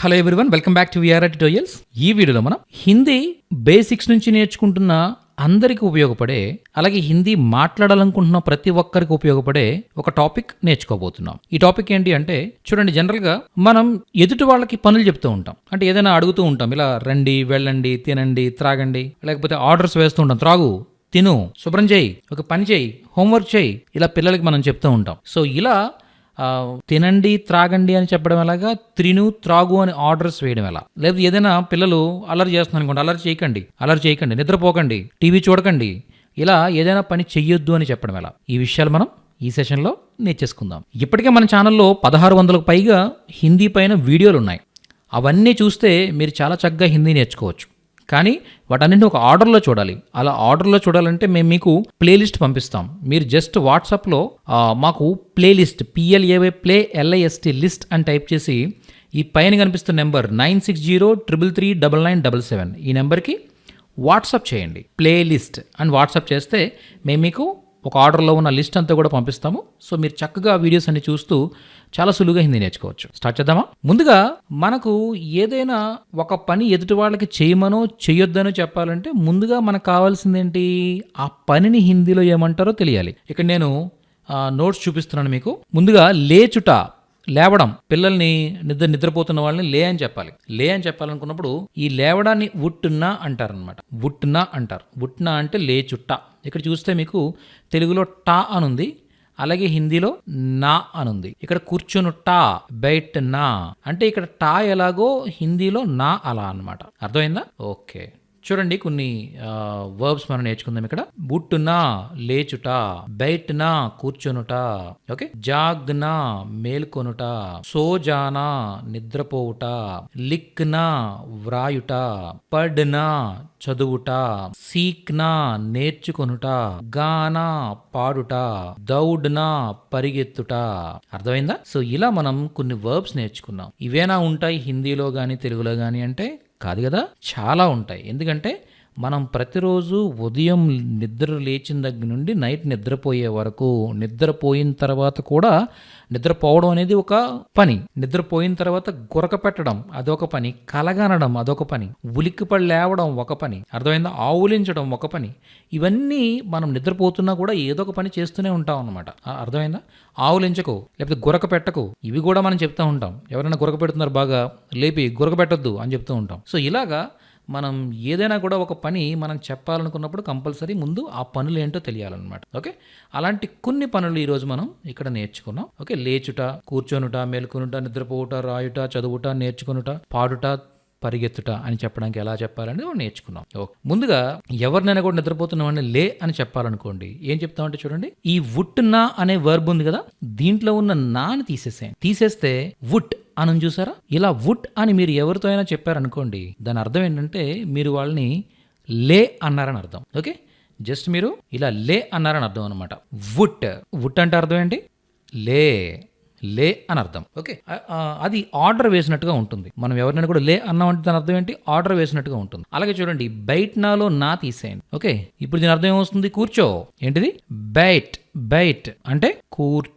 Hello everyone welcome back to VR tutorials ఈ వీడియోలో మనం హిందీ బేసిక్స్ నుంచి నేర్చుకుంటున్న అందరికీ ఉపయోగపడే అలాగే హిందీ మాట్లాడాలనుకుంటున్న ప్రతి ఒక్కరికి ఉపయోగపడే ఒక టాపిక్ నేర్చుకోబోతున్నాం. ఈ టాపిక్ ఏంటి అంటే చూడండి జనరల్గా మనం ఎదుటి వాళ్ళకి పనులు చెప్తూ ఉంటాం. అంటే ఏదైనా అడుగుతూ ఉంటాం ఇలా రండి వెళ్ళండి తినండి త్రాగండి లేకపోతే ఆర్డర్స్ వేస్తూ ఉంటాం. త్రాగు తిను శుభ్రం చేయి ఒక పని చేయి హోంవర్క్ చేయి ఇలా పిల్లలకి మనం చెప్తూ ఉంటాం. సో ఇలా తినండి త్రాగండి అని చెప్పడం ఎలాగా? త్రిను త్రాగు అని ఆర్డర్స్ వేయడం ఎలా? లేదా ఏదైనా పిల్లలు అలర్ చేస్తున్నారు అనుకోండి అలర్ చేయకండి అలర్ చేయకండి నిద్రపోకండి టీవీ చూడకండి ఇలా ఏదైనా పని చెయ్యొద్దు అని చెప్పడం ఎలా? ఈ విషయాలు మనం ఈ సెషన్లో నేర్చేసుకుందాం. ఇప్పటికే మన ఛానల్లో పదహారు వందలకు పైగా హిందీ పైన వీడియోలు ఉన్నాయి. అవన్నీ చూస్తే మీరు చాలా చక్కగా హిందీ నేర్చుకోవచ్చు. కానీ వాటన్నింటిని ఒక ఆర్డర్లో చూడాలి. అలా ఆర్డర్లో చూడాలంటే మేము మీకు ప్లేలిస్ట్ పంపిస్తాం. మీరు జస్ట్ వాట్సాప్లో మాకు playlist P L A Y play L I S T list అని టైప్ చేసి ఈ పైన కనిపిస్తున్న number nine six zero triple three double nine double seven ఈ నెంబర్కి వాట్సాప్ చేయండి. ప్లేలిస్ట్ అని వాట్సాప్ చేస్తే మేము మీకు ఒక ఆర్డర్లో ఉన్న లిస్ట్ అంతా కూడా పంపిస్తాము. సో మీరు చక్కగా వీడియోస్ అన్ని చూస్తూ చాలా సులువుగా హిందీ నేర్చుకోవచ్చు. స్టార్ట్ చేద్దామా? ముందుగా మనకు ఏదైనా ఒక పని ఎదుటి వాళ్ళకి చేయమనో చేయొద్దనో చెప్పాలంటే ముందుగా మనకు కావాల్సింది ఏంటి ఆ పనిని హిందీలో ఏమంటారో తెలియాలి. ఇక్కడ నేను నోట్స్ చూపిస్తున్నాను మీకు. ముందుగా లేచుట. లేవడం పిల్లల్ని నిద్ర నిద్రపోతున్న వాళ్ళని లే అని చెప్పాలి. లే అని చెప్పాలనుకున్నప్పుడు ఈ లేవడాన్ని ఉట్టున్నా అంటారనమాట ఉట్టున్నా అంటారు. ఉట్నా అంటే లేచుట్ట ఇక్కడ చూస్తే మీకు తెలుగులో టా అనుంది అలాగే హిందీలో నా అనుంది. ఇక్కడ కూర్చుని టా బయట నా. అంటే ఇక్కడ టా ఎలాగో హిందీలో నా అలా అన్నమాట. అర్థమైందా? ఓకే. చూడండి కొన్ని వర్బ్స్ మనం నేర్చుకుందాం ఇక్కడ. బుట్టునా లేచుట బయటనా కూర్చొనుట ఓకే? జాగ్నా మేల్కొనుట సోజానా నిద్రపోవుట లిక్నా వ్రాయుట పడ్నా చదువుట సీక్నా నేర్చుకొనుట గానా పాడుట దౌడ్నా పరిగెత్తుట. అర్థమైందా? సో ఇలా మనం కొన్ని వర్బ్స్ నేర్చుకున్నాం. ఇవేనా ఉంటాయి హిందీలో గాని తెలుగులో గాని అంటే? కాదు కదా? చాలా ఉంటాయి. ఎందుకంటే మనం ప్రతిరోజు ఉదయం నిద్ర లేచిన దగ్గర నుండి నైట్ నిద్రపోయే వరకు నిద్రపోయిన తర్వాత కూడా నిద్రపోవడం అనేది ఒక పని. నిద్రపోయిన తర్వాత గురక పెట్టడం అదొక పని. కలగనడం అదొక పని. ఉలిక్కిపడి లేవడం ఒక పని. అర్థమైందా? ఆవులించడం ఒక పని. ఇవన్నీ మనం నిద్రపోతున్నా కూడా ఏదో ఒక పని చేస్తూనే ఉంటాం అనమాట అర్థమైందా? ఆవులించకు లేకపోతే గురక పెట్టకు. ఇవి కూడా మనం చెప్తూ ఉంటాం. ఎవరైనా గురక పెడుతున్నారు బాగా లేపి గురక పెట్టొద్దు అని చెప్తూ ఉంటాం. సో ఇలాగా మనం ఏదైనా కూడా ఒక పని మనం చెప్పాలనుకున్నప్పుడు కంపల్సరీ ముందు ఆ పనులు ఏంటో తెలియాలన్నమాట. ఓకే? అలాంటి కొన్ని పనులు ఈరోజు మనం ఇక్కడ నేర్చుకున్నాం. ఓకే? లేచుట కూర్చొనుట మేల్కొనుట నిద్రపోవుట రాయుట చదువుట నేర్చుకునుట పాడుట పరిగెత్తుట అని చెప్పడానికి ఎలా చెప్పాలని నేర్చుకున్నాం. ఓకే ముందుగా ఎవరినైనా కూడా నిద్రపోతున్న లే అని చెప్పాలనుకోండి. ఏం చెప్తామంటే చూడండి. ఈ వుట్ నా అనే వర్బ్ ఉంది కదా? దీంట్లో ఉన్న నాని తీసేసేయండి. తీసేస్తే వుట్ అని చూసారా? ఇలా వుట్ అని మీరు ఎవరితో అయినా చెప్పారనుకోండి దాని అర్థం ఏంటంటే మీరు వాళ్ళని లే అన్నారని అర్థం. ఓకే? జస్ట్ మీరు ఇలా లే అన్నారని అర్థం అనమాట వుట్. వుట్ అంటే అర్థం ఏంటి? లే. లే అని అర్థం. ఓకే? అది ఆర్డర్ వేసినట్టుగా ఉంటుంది. మనం ఎవరినైనా కూడా లే అన్నామంటే దాని అర్థం ఏంటి? ఆర్డర్ వేసినట్టుగా ఉంటుంది. అలాగే చూడండి బయట నాలో నా తీసేయండి. ఓకే? ఇప్పుడు దీని అర్థం ఏమొస్తుంది? కూర్చో. ఏంటిది? బైట్. బైట్ అంటే కూర్చో.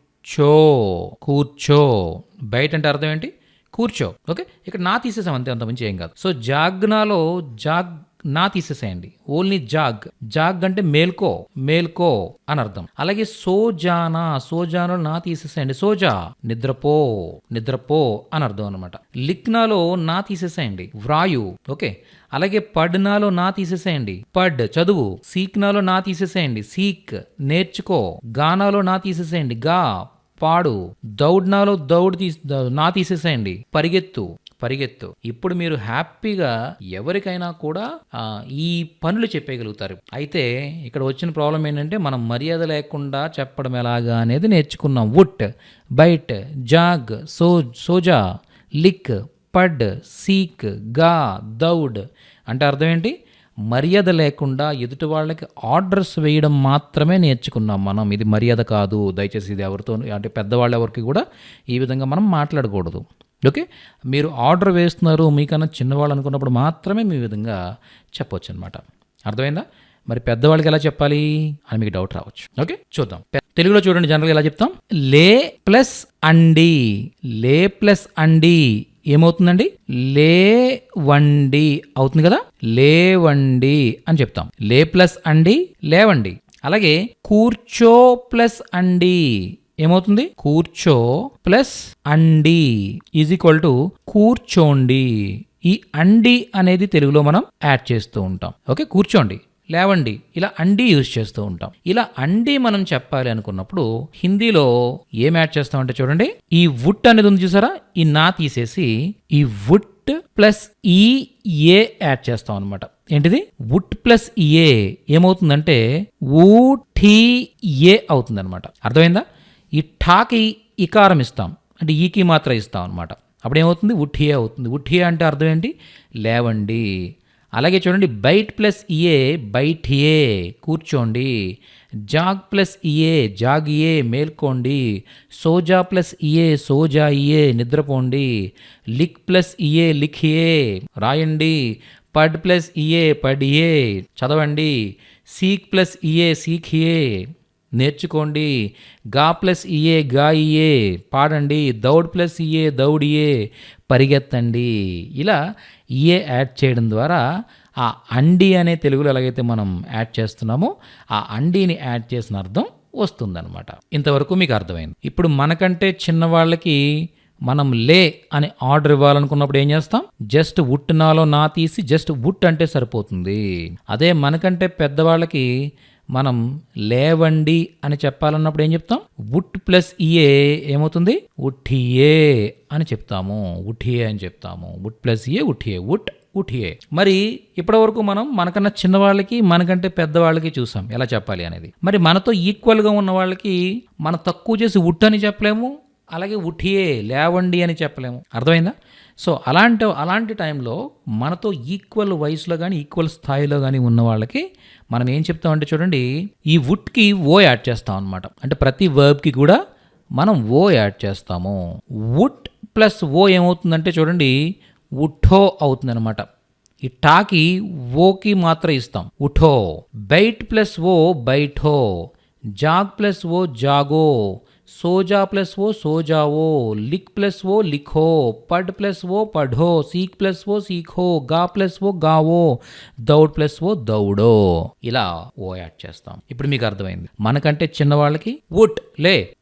కూర్చో బయట అంటే అర్థం ఏంటి? కూర్చో. ఓకే? ఇక్కడ నా తీసేసాం అంతే అంత మంచి ఏం కాదు. సో జాగ్నాలో జాగ్ నా తీసేసేయండి. Only zag. జాగ్ అంటే మేల్కో మేల్కో అని అర్థం. అలాగే సోజానా సోజానో నా తీసేసేయండి. సోజా నిద్రపో నిద్రపో అని అర్థం అనమాట లిక్నాలో నా తీసేసేయండి. వ్రాయు. ఓకే? అలాగే పడ్నాలో నా తీసేసేయండి. పడ్ చదువు. సీక్నాలో నా తీసేసేయండి. సీక్ నేర్చుకో. గానాలో నా తీసేసేయండి. గా పాడు. దౌడ్నాలో దౌడ్ తీసి నా తీసేసేయండి. పరిగెత్తు పరిగెత్తు. ఇప్పుడు మీరు హ్యాపీగా ఎవరికైనా కూడా ఈ పనులు చెప్పేయగలుగుతారు. అయితే ఇక్కడ వచ్చిన ప్రాబ్లం ఏంటంటే మనం మర్యాద లేకుండా చెప్పడం ఎలాగా అనేది నేర్చుకున్నాం. వుట్ బైట్ జాగ్ సో సోజా లిక్ పడ్ సీక్గా దౌడ్. అంటే అర్థం ఏంటి? మర్యాద లేకుండా ఎదుటి వాళ్ళకి ఆర్డర్స్ వేయడం మాత్రమే నేర్చుకున్నాం మనం. ఇది మర్యాద కాదు. దయచేసి ఇది ఎవరితో అంటే పెద్దవాళ్ళు ఎవరికి కూడా ఈ విధంగా మనం మాట్లాడకూడదు. ఓకే? మీరు ఆర్డర్ వేస్తున్నారు మీకన్నా చిన్నవాళ్ళు అనుకున్నప్పుడు మాత్రమే మీ విధంగా చెప్పొచ్చు అనమాట అర్థమైందా? మరి పెద్దవాళ్ళకి ఎలా చెప్పాలి అని మీకు డౌట్ రావచ్చు. ఓకే? చూద్దాం. తెలుగులో చూడండి జనరల్గా ఎలా చెప్తాం? లే ప్లస్ అండి. లే ప్లస్ అండి. ఏమవుతుందండి? లేవండి. అవుతుంది కదా? లేవండి అని చెప్తాం. లే ప్లస్ అండి లేవండి. అలాగే కూర్చో ప్లస్ అండి. ఏమవుతుంది? కూర్చో ప్లస్ అండి. ఈజ్ ఈక్వల్ టు కూర్చోండి. ఈ అండి అనేది తెలుగులో మనం యాడ్ చేస్తూ ఉంటాం. ఓకే కూర్చోండి. లేవండి. ఇలా అండి యూజ్ చేస్తూ ఉంటాం. ఇలా అండి మనం చెప్పాలి అనుకున్నప్పుడు హిందీలో ఏం యాడ్ చేస్తామంటే చూడండి. ఈ వుట్ అనేది ఉంది చూసారా? ఈ నా తీసేసి ఈ వుట్ ప్లస్ ఈ ఏ యాడ్ చేస్తాం అనమాట ఏంటిది? వుట్ ప్లస్ ఏ ఏమవుతుందంటే ఊ ఠీ ఏ అవుతుంది అనమాట అర్థమైందా? ఈ ఠాకి ఇకారం ఇస్తాం. అంటే ఈకి మాత్రం ఇస్తాం అనమాట అప్పుడు ఏమవుతుంది ఉఠియే అవుతుంది. ఉఠియే అంటే అర్థం ఏంటి? లేవండి. అలాగే చూడండి బైట్ ప్లస్ ఇయే బైఠియే కూర్చోండి. జాగ్ ప్లస్ ఇయే జాగియే మేల్కోండి. సోజా ప్లస్ ఇయే సోజా ఇయే నిద్రపోండి. లిక్ ప్లస్ ఇయే లిఖియే రాయండి. పడ్ ప్లస్ ఇయే పడియే చదవండి. సీక్ ప్లస్ ఇయే సీఖియే నేర్చుకోండి. గా ప్లస్ ఇయే గాయియే పాడండి. దౌడ్ ప్లస్ ఇయే దౌడియే పరిగెత్తండి. ఇలా ఈఏ యాడ్ చేయడం ద్వారా ఆ అండి అనే తెలుగులో ఎలాగైతే మనం యాడ్ చేస్తున్నామో ఆ అండిని యాడ్ చేసిన అర్థం వస్తుందన్నమాట. ఇంతవరకు మీకు అర్థమైంది. ఇప్పుడు మనకంటే చిన్నవాళ్ళకి మనం లే అని ఆర్డర్ ఇవ్వాలనుకున్నప్పుడు ఏం చేస్తాం? జస్ట్ ఉట్ నాలో నా తీసి జస్ట్ ఉట్ అంటే సరిపోతుంది. అదే మనకంటే పెద్దవాళ్ళకి మనం లేవండి అని చెప్పాలన్నప్పుడు ఏం చెప్తాం? ఉట్ ప్లస్ ఈఏ ఏమవుతుంది? ఉఠియే అని చెప్తాము. ఉఠియే అని చెప్తాము. ఉట్ ప్లస్ ఇయే ఉఠియే ఉట్ ఉఠియే మరి ఇప్పటివరకు మనం మనకన్నా చిన్నవాళ్ళకి మనకంటే పెద్దవాళ్ళకి చూసాం. ఎలా చెప్పాలి అనేది? మరి మనతో ఈక్వల్గా ఉన్న వాళ్ళకి మనం తక్కువ చేసి ఉట్ అని చెప్పలేము. అలాగే ఉఠియే లేవండి అని చెప్పలేము. అర్థమైందా? సో అలాంటి అలాంటి టైంలో మనతో ఈక్వల్ వయసులో కానీ ఈక్వల్ స్థాయిలో కానీ ఉన్న వాళ్ళకి మనం ఏం చెప్తామంటే చూడండి ఈ వుడ్కి ఓ యాడ్ చేస్తాం అనమాట అంటే ప్రతి వర్బ్కి కూడా మనం ఓ యాడ్ చేస్తాము. వుడ్ ప్లస్ ఓ ఏమవుతుందంటే చూడండి ఉఠో అవుతుందన్నమాట. ఈ టాకి ఓకి మాత్రం ఇస్తాం. ఉఠో. బైట్ ప్లస్ ఓ బైఠో. జాగ్ ప్లస్ ఓ జాగో. సోజా ప్లస్ ఓ సోజావో లిక్ ప్లస్ ఓ లిఖో పడ్ ప్లస్ ఓ పఢో సీక్ ప్లస్ ఓ సీఖో గా ప్లస్ ఓ గావో దౌడ్ ప్లస్ ఓ దౌడో. ఇలా ఓ యాడ్ చేస్తాం. ఇప్పుడు మీకు అర్థమైంది. మనకంటే చిన్నవాళ్ళకి ఉట్ లే.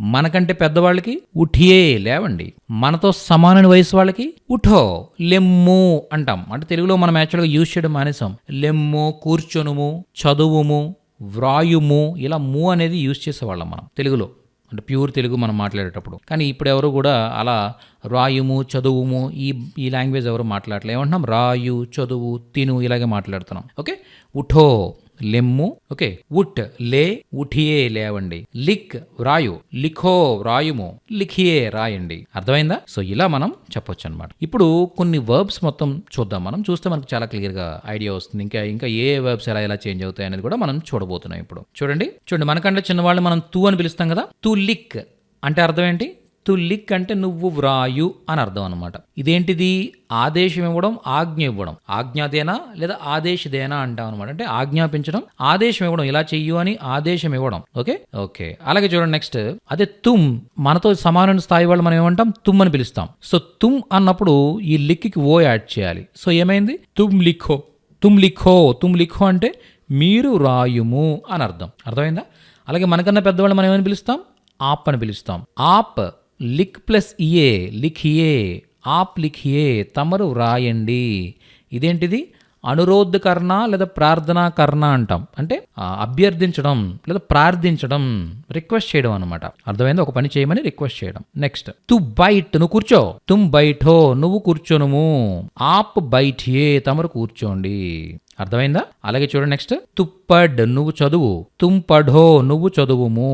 మనకంటే పెద్దవాళ్ళకి ఉఠియే లేవండి. మనతో సమానమైన వయసు వాళ్ళకి ఉఠో లెమ్ము అంటాం. అంటే తెలుగులో మనం యాక్చువల్గా యూజ్ చేయడం మానేసాం. లెమ్ము కూర్చొనుము చదువుము వ్రాయుము ఇలా ము అనేది యూజ్ చేసేవాళ్ళం మనం తెలుగులో. అంటే ప్యూర్ తెలుగు మనం మాట్లాడేటప్పుడు. కానీ ఇప్పుడు ఎవరు కూడా అలా రాయుము చదువుము ఈ ఈ లాంగ్వేజ్ ఎవరు మాట్లాడలేదు ఏమంటున్నాం? రాయు చదువు తిను ఇలాగే మాట్లాడుతున్నాం. ఓకే? ఉఠో. లెమ్ము ఓకే ఉట్ లే ఉఠియే లేవండి. లిక్ వ్రాయు లిఖో వ్రాయుము లిఖియే రాయండి. అర్థమైందా? సో ఇలా మనం చెప్పొచ్చు అనమాట ఇప్పుడు కొన్ని వర్బ్స్ మొత్తం చూద్దాం. మనం చూస్తే మనకు చాలా క్లియర్గా ఐడియా వస్తుంది. ఇంకా ఇంకా ఏ వర్బ్స్ ఎలా ఎలా చేంజ్ అవుతాయి అనేది కూడా మనం చూడబోతున్నాం ఇప్పుడు. చూడండి. చూడండి మనకంటే చిన్నవాళ్ళు మనం తూ అని పిలుస్తాం కదా? తూ లిక్ అంటే అర్థం ఏంటి? తు లిక్ అంటే నువ్వు వ్రాయు అని అర్థం అనమాట ఇదేంటిది? ఆదేశం ఇవ్వడం ఆజ్ఞ ఇవ్వడం. ఆజ్ఞాదేనా లేదా ఆదేశదేనా అంటాం అనమాట అంటే ఆజ్ఞాపించడం ఆదేశం ఇవ్వడం ఇలా చెయ్యు అని ఆదేశం ఇవ్వడం. ఓకే? ఓకే. అలాగే చూడండి నెక్స్ట్. అదే తుమ్ మనతో సమానమైన స్థాయి వాళ్ళు మనం ఏమంటాం? తుమ్ అని పిలుస్తాం. సో తుమ్ అన్నప్పుడు ఈ లిక్కి ఓ యాడ్ చేయాలి. సో ఏమైంది? తుమ్ లిఖో. తుమ్ లిఖో. తుమ్ లిఖో అంటే మీరు రాయుము అని అర్థం. అర్థమైందా? అలాగే మనకన్నా పెద్దవాళ్ళు మనం ఏమని పిలుస్తాం? ఆప్ అని పిలుస్తాం. ఆప్ లిక్ ప్లస్ ఇయే లిఖియే ఆప్ లిఖియే తమరు వ్రాయండి. ఇదేంటిది? అనురోధకరణ లేదా ప్రార్థనా కర్ణ అంటాం. అంటే అభ్యర్థించడం లేదా ప్రార్థించడం రిక్వెస్ట్ చేయడం అనమాట అర్థమైంది? ఒక పని చేయమని రిక్వెస్ట్ చేయడం. నెక్స్ట్ తు బైట్ నువ్వు కూర్చో. తుమ్ బైఠో నువ్వు కూర్చోనుము. ఆప్ బైఠియే తమరు కూర్చోండి. అర్థమైందా? అలాగే చూడండి నెక్స్ట్ తుప్పడ్ నువ్వు చదువు తుంపడో నువ్వు చదువుము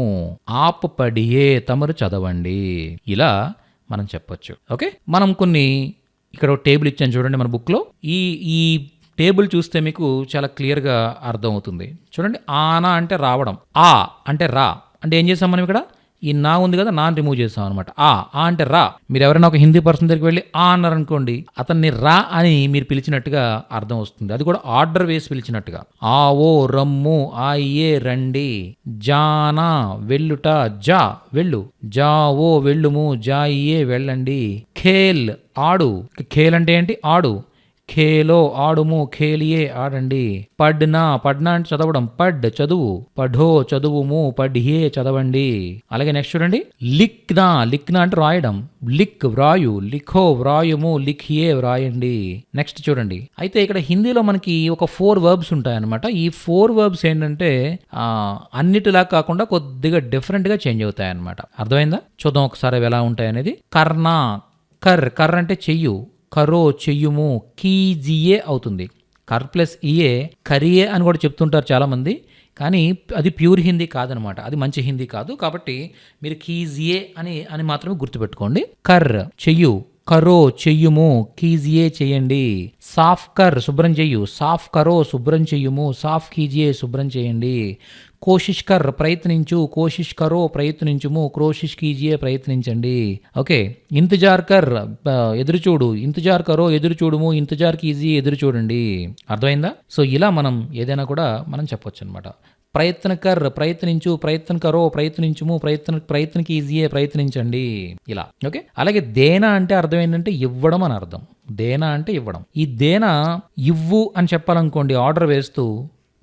ఆప్ పడియే తమరు చదవండి. ఇలా మనం చెప్పొచ్చు. ఓకే? మనం కొన్ని ఇక్కడ టేబుల్ ఇచ్చాను చూడండి మన బుక్లో ఈ ఈ టేబుల్ చూస్తే మీకు చాలా క్లియర్గా అర్థమవుతుంది. చూడండి ఆనా అంటే రావడం ఆ అంటే రా. అంటే ఏం చేసాం మనం ఇక్కడ? ఈ నా ఉంది కదా నాన్ రిమూవ్ చేస్తాం అనమాట ఆ ఆ అంటే రా. మీరు ఎవరైనా ఒక హిందీ పర్సన్ దగ్గరికి వెళ్ళి ఆ అన్నారనుకోండి అతన్ని రా అని మీరు పిలిచినట్టుగా అర్థం వస్తుంది. అది కూడా ఆర్డర్ వేసి పిలిచినట్టుగా. ఆ ఓ రమ్ము ఆ ఏ రండి జానా వెళ్ళుట జా వెళ్ళు. జా ఓ వెళ్ళుము జా ఏ వెళ్ళండి ఖేల్ ఆడు. ఖేల్ అంటే ఏంటి? ఆడు. ఖేలో ఆడుము ఖేలియే ఆడండి. పడ్నా పడ్నా అంటే చదవడం. పడ్ చదువు. పఢో చదువుము పఢ్యే చదవండి. అలాగే నెక్స్ట్ చూడండి. లిక్నా లిక్నా అంటే రాయడం. లిక్ వ్రాయు లిఖో వ్రాయుము లిఖియే వ్రాయండి. నెక్స్ట్ చూడండి. అయితే ఇక్కడ హిందీలో మనకి ఒక ఫోర్ వర్బ్స్ ఉంటాయన్నమాట. ఈ ఫోర్ వర్బ్స్ ఏంటంటే అన్నిటిలా కాకుండా కొద్దిగా డిఫరెంట్గా చేంజ్ అవుతాయన్నమాట. అర్థమైందా? చూద్దాం ఒకసారి అవి ఎలా ఉంటాయి అనేది కర్. కర్ అంటే చెయ్యు. కరో చెయ్యుము కీజియే అవుతుంది. కర్ ప్లస్ ఇయే కరియే అని కూడా చెప్తుంటారు చాలామంది. కానీ అది ప్యూర్ హిందీ కాదనమాట. అది మంచి హిందీ కాదు. కాబట్టి మీరు కీజియే అని అని మాత్రమే గుర్తుపెట్టుకోండి. కర్ చెయ్యు కరో చెయ్యుము కీజియే చేయండి. సాఫ్ కర్ శుభ్రం చెయ్యు సాఫ్ కరో శుభ్రం చెయ్యుము సాఫ్ కీజియే శుభ్రం చేయండి. కోషిష్ కర్ ప్రయత్నించు కోషిష్ కరో ప్రయత్నించుము క్రోషిష్ కీజియే ప్రయత్నించండి. ఓకే ఇంతజార్ కర్ ఎదురుచూడు ఎదురు చూడు ఇంతజార్ కరో ఎదురుచూడుము ఇంతజార్ కీజియే ఎదురు చూడండి అర్థమైందా? సో ఇలా మనం ఏదైనా కూడా మనం చెప్పొచ్చు అనమాట ప్రయత్నకర్ ప్రయత్నించు ప్రయత్నకరో ప్రయత్నించుము ప్రయత్న ప్రయత్నకి ఈజీయే ప్రయత్నించండి. ఇలా ఓకే? అలాగే దేనా అంటే అర్థం ఏంటంటే ఇవ్వడం అని అర్థం. దేనా అంటే ఇవ్వడం. ఈ దేనా ఇవ్వు అని చెప్పాలనుకోండి ఆర్డర్ వేస్తూ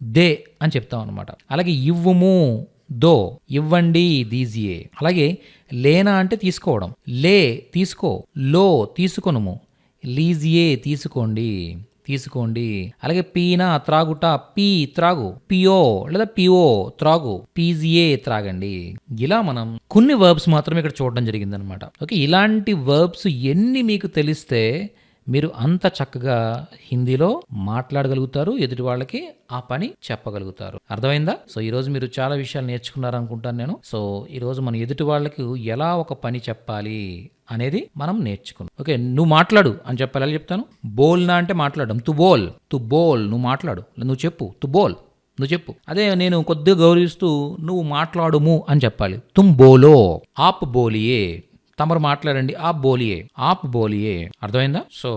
దే అని చెప్తాం అనమాట అలాగే ఇవ్వము దో ఇవ్వండి దీజియే అలాగే లేనా అంటే తీసుకోవడం. లే తీసుకో. లో తీసుకొనుము. లీజియే తీసుకోండి తీసుకోండి. అలాగే పీనా త్రాగుట పీ త్రాగు. పియో లేదా పిఓ త్రాగు. పీజియే త్రాగండి. ఇలా మనం కొన్ని వర్బ్స్ మాత్రమే ఇక్కడ చూడడం జరిగిందనమాట ఓకే ఇలాంటి వర్బ్స్ ఎన్ని మీకు తెలిస్తే మీరు అంత చక్కగా హిందీలో మాట్లాడగలుగుతారు ఎదుటి వాళ్ళకి ఆ పని చెప్పగలుగుతారు. అర్థమైందా? సో ఈరోజు మీరు చాలా విషయాలు నేర్చుకున్నారు అనుకుంటాను నేను. సో ఈరోజు మన ఎదుటి వాళ్ళకి ఎలా ఒక పని చెప్పాలి అనేది మనం నేర్చుకున్నాం. ఓకే నువ్వు మాట్లాడు అని చెప్పాలి ఎలా చెప్తాను బోల్నా అంటే మాట్లాడడం. తు బోల్ తు బోల్ నువ్వు మాట్లాడు. నువ్వు చెప్పు. తు బోల్ నువ్వు చెప్పు. అదే నేను కొద్దిగా గౌరవిస్తూ నువ్వు మాట్లాడుము అని చెప్పాలి. తుమ్ బోలో ఆప్ బోలియే. తమరు మాట్లాడండి. ఆప్ బోలియే ఆప్ బోలియే. అర్థమైందా? సో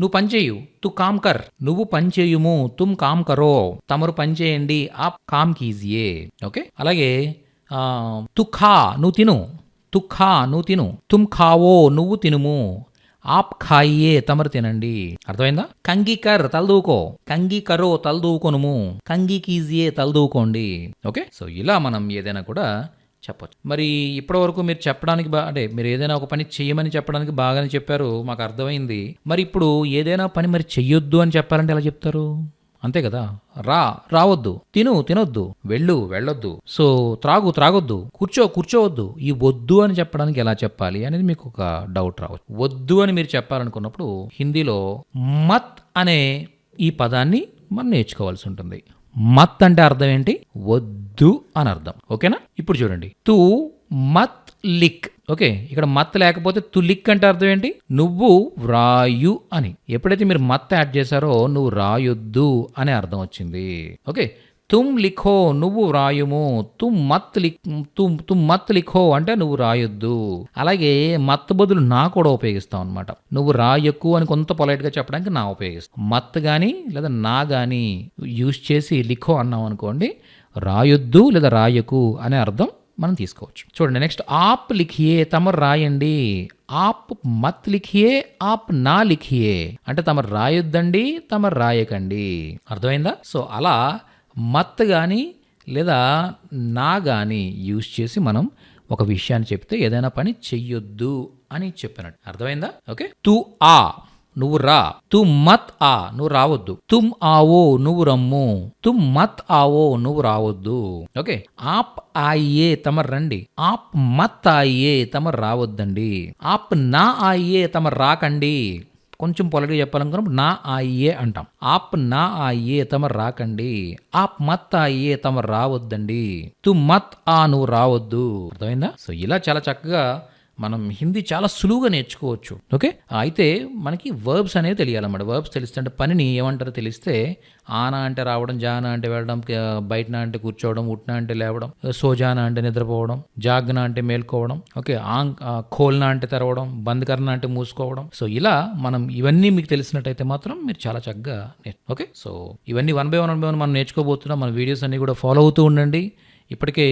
నువ్వు పనిచేయు తు కామ్ కర్. నువ్వు పనిచేయుము తుమ్ కామ్ కరో. తమరు పని చేయండి ఆప్ కామ్ కీజియే. ఓకే? అలాగే తు ఖా నువ్వు తిను. తు ఖా నువ్వు తిను. తుమ్ ఖావో నువ్వు తినుము. ఆప్ ఖాయియే తమరు తినండి. అర్థమైందా? కంగి కర్ తలదూకో కంగి కరో తలదూకొనుము కంగి కీజియే తలదూకోండి ఓకే? సో ఇలా మనం ఏదైనా కూడా చెప్పొచ్చు. మరి ఇప్పటి వరకు మీరు చెప్పడానికి బా అంటే మీరు ఏదైనా ఒక పని చేయమని చెప్పడానికి బాగానే చెప్పారు మాకు అర్థమైంది. మరి ఇప్పుడు ఏదైనా పని మరి చెయ్యొద్దు అని చెప్పాలంటే ఎలా చెప్తారు? అంతే కదా. రా రావద్దు. తిను తినొద్దు. వెళ్ళు వెళ్ళొద్దు. సో త్రాగు త్రాగొద్దు. కూర్చో కూర్చోవద్దు. ఈ వద్దు అని చెప్పడానికి ఎలా చెప్పాలి అనేది మీకు ఒక డౌట్ రావచ్చు. వద్దు అని మీరు చెప్పాలనుకున్నప్పుడు హిందీలో మత్ అనే ఈ పదాన్ని మనం నేర్చుకోవాల్సి ఉంటుంది. మత్ అంటే అర్థం ఏంటి? వద్దు అని అర్థం. ఓకేనా? ఇప్పుడు చూడండి. తూ మత్ లిక్. ఓకే ఇక్కడ మత్ లేకపోతే తు లిక్ అంటే అర్థం ఏంటి? నువ్వు వ్రాయు అని. ఎప్పుడైతే మీరు మత్ యాడ్ చేశారో నువ్వు రాయొద్దు అనే అర్థం వచ్చింది. ఓకే తుమ్ లిఖో నువ్వు వ్రాయుము తుమ్ మత్ లిక్ తుమ్ తుమ్ మత్ లిఖో అంటే నువ్వు రాయొద్దు అలాగే మత్ బదులు నా కూడా ఉపయోగిస్తాం అనమాట నువ్వు రాయకు అని కొంత పొలైట్గా చెప్పడానికి నా ఉపయోగిస్తాం. మత్ కానీ లేదా నా కానీ యూజ్ చేసి లిఖో అన్నాం అనుకోండి రాయొద్దు లేదా రాయకు అనే అర్థం మనం తీసుకోవచ్చు. చూడండి నెక్స్ట్ ఆప్ లిఖియే తమరు రాయండి. ఆప్ మత్ లిఖియే ఆప్ నా లిఖియే. అంటే తమరు రాయొద్దండి తమరు రాయకండి. అర్థమైందా? సో అలా మత్ కానీ లేదా నా కానీ యూజ్ చేసి మనం ఒక విషయాన్ని చెప్తే ఏదైనా పని చెయ్యొద్దు అని చెప్పినట్టు. అర్థమైందా? ఓకే? తు ఆ నువ్వు రా. తుమ్ మత్ ఆ నువ్వు రావద్దు. తుమ్ ఆవో నువ్వు రమ్ము. తుమ్ మత్ ఆవో నువ్వు రావద్దు. ఓకే? ఆప్ ఆయ్యే తమరు రండి. ఆప్ మత్ ఆయ్యే తమ రావద్దండి. ఆప్ నా ఆయ్యే తమరు రాకండి. కొంచెం పొలటిగా చెప్పాలనుకున్నప్పుడు నా ఆయ్యే అంటాం. ఆప్ నా ఆయ్యే తమ రాకండి. ఆప్ మత్ ఆయ్యే తమ రావద్దండి. తు మత్ ఆ నువ్వు రావద్దు. అర్థమైందా? సో ఇలా చాలా చక్కగా మనం హిందీ చాలా సులువుగా నేర్చుకోవచ్చు. ఓకే? అయితే మనకి వర్బ్స్ అనేవి తెలియాలన్నమాట. వర్బ్స్ తెలిస్తే అంటే పనిని ఏమంటారో తెలిస్తే ఆనా అంటే రావడం జానా అంటే వెళ్ళడం బయటనా అంటే కూర్చోవడం ఉట్నా అంటే లేవడం సోజానా అంటే నిద్రపోవడం జాగ్నా అంటే మేల్కోవడం ఓకే? ఆంగ్ ఖోల్నా అంటే తెరవడం బంద్ కర్నా అంటే మూసుకోవడం. సో ఇలా మనం ఇవన్నీ మీకు తెలిసినట్టయితే మాత్రం మీరు చాలా చక్కగా ఓకే? సో ఇవన్నీ one by one one by one మనం నేర్చుకోబోతున్నాం. మన వీడియోస్ అన్ని కూడా ఫాలో అవుతూ ఉండండి. ఇప్పటికే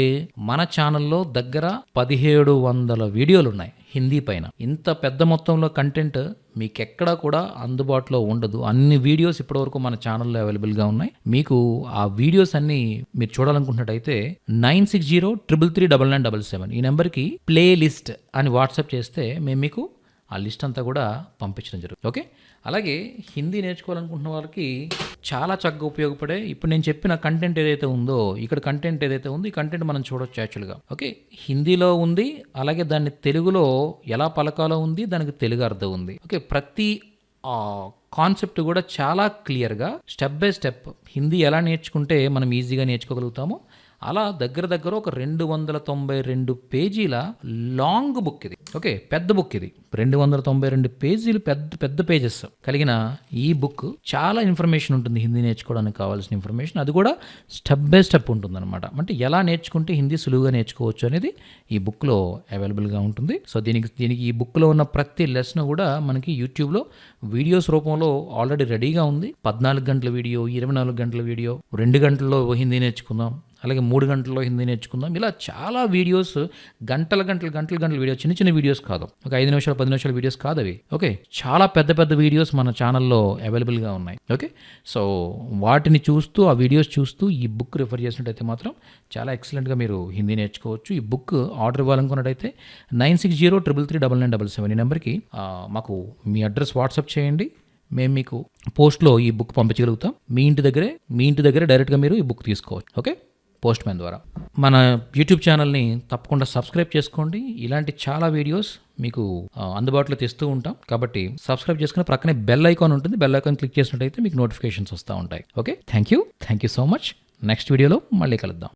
మన ఛానల్లో దగ్గర పదిహేడు వందల వీడియోలు ఉన్నాయి హిందీ పైన. ఇంత పెద్ద మొత్తంలో కంటెంట్ మీకు ఎక్కడా కూడా అందుబాటులో ఉండదు. అన్ని వీడియోస్ ఇప్పటివరకు మన ఛానల్లో అవైలబుల్గా ఉన్నాయి. మీకు ఆ వీడియోస్ అన్ని మీరు చూడాలనుకుంటున్నట్టయితే nine six zero triple three double nine double seven ఈ నెంబర్కి ప్లేలిస్ట్ అని వాట్సాప్ చేస్తే మేము మీకు ఆ లిస్ట్ అంతా కూడా పంపించడం జరుగుతుంది. ఓకే? అలాగే హిందీ నేర్చుకోవాలనుకుంటున్న వాళ్ళకి చాలా చక్కగా ఉపయోగపడే ఇప్పుడు నేను చెప్పిన కంటెంట్ ఏదైతే ఉందో ఇక్కడ కంటెంట్ ఏదైతే ఉందో ఈ కంటెంట్ మనం చూడొచ్చు యాక్చువల్గా. ఓకే? హిందీలో ఉంది అలాగే దాన్ని తెలుగులో ఎలా పలకాలో ఉంది దానికి తెలుగు అర్థం ఉంది. ఓకే? ప్రతి కాన్సెప్ట్ కూడా చాలా క్లియర్గా స్టెప్ బై స్టెప్ హిందీ ఎలా నేర్చుకుంటే మనం ఈజీగా నేర్చుకోగలుగుతామో అలా దగ్గర దగ్గర ఒక రెండు వందల తొంభై రెండు పేజీల లాంగ్ బుక్ ఇది. ఓకే పెద్ద బుక్ ఇది. రెండు వందల తొంభై రెండు పేజీలు పెద్ద పెద్ద పేజెస్ కలిగిన ఈ బుక్ చాలా ఇన్ఫర్మేషన్ ఉంటుంది. హిందీ నేర్చుకోవడానికి కావాల్సిన ఇన్ఫర్మేషన్ అది కూడా స్టెప్ బై స్టెప్ ఉంటుందన్నమాట. అంటే ఎలా నేర్చుకుంటే హిందీ సులువుగా నేర్చుకోవచ్చు అనేది ఈ బుక్లో అవైలబుల్గా ఉంటుంది. సో దీనికి దీనికి ఈ బుక్లో ఉన్న ప్రతి లెసన్ కూడా మనకి యూట్యూబ్లో వీడియోస్ రూపంలో ఆల్రెడీ రెడీగా ఉంది. పద్నాలుగు గంటల వీడియో ఇరవై నాలుగు గంటల వీడియో రెండు గంటల్లో హిందీ నేర్చుకుందాం. అలాగే మూడు గంటల్లో హిందీ నేర్చుకుందాం. ఇలా చాలా వీడియోస్ గంటల గంటలు గంటలు గంటల వీడియోస్ చిన్న చిన్న వీడియోస్ కాదు. ఒక ఐదు నిమిషాలు పది నిమిషాల వీడియోస్ కాదు అవి. ఓకే? చాలా పెద్ద పెద్ద వీడియోస్ మన ఛానల్లో అవైలబుల్గా ఉన్నాయి. ఓకే? సో వాటిని చూస్తూ ఆ వీడియోస్ చూస్తూ ఈ బుక్ రిఫర్ చేసినట్టయితే మాత్రం చాలా ఎక్సలెంట్గా మీరు హిందీ నేర్చుకోవచ్చు. ఈ book order ఇవ్వాలనుకున్నట్టయితే nine six zero triple three double nine double seven ఈ నెంబర్కి మాకు మీ అడ్రస్ వాట్సాప్ చేయండి. మేము మీకు పోస్ట్లో ఈ బుక్ పంపించగలుగుతాం. మీ ఇంటి దగ్గరే మీ ఇంటి దగ్గరే డైరెక్ట్గా మీరు ఈ బుక్ తీసుకోవచ్చు. ఓకే? పోస్ట్ మ్యాన్ ద్వారా. మన యూట్యూబ్ ఛానల్ని తప్పకుండా సబ్స్క్రైబ్ చేసుకోండి. ఇలాంటి చాలా వీడియోస్ మీకు అందుబాటులో తెస్తూ ఉంటాం. కాబట్టి సబ్స్క్రైబ్ చేసుకుని ప్రక్కనే బెల్ ఐకాన్ ఉంటుంది. బెల్ ఐకాన్ క్లిక్ చేసినట్టయితే మీకు నోటిఫికేషన్స్ వస్తూ ఉంటాయి. Okay? Thank you thank you so much. Next వీడియోలో మళ్ళీ కలుద్దాం.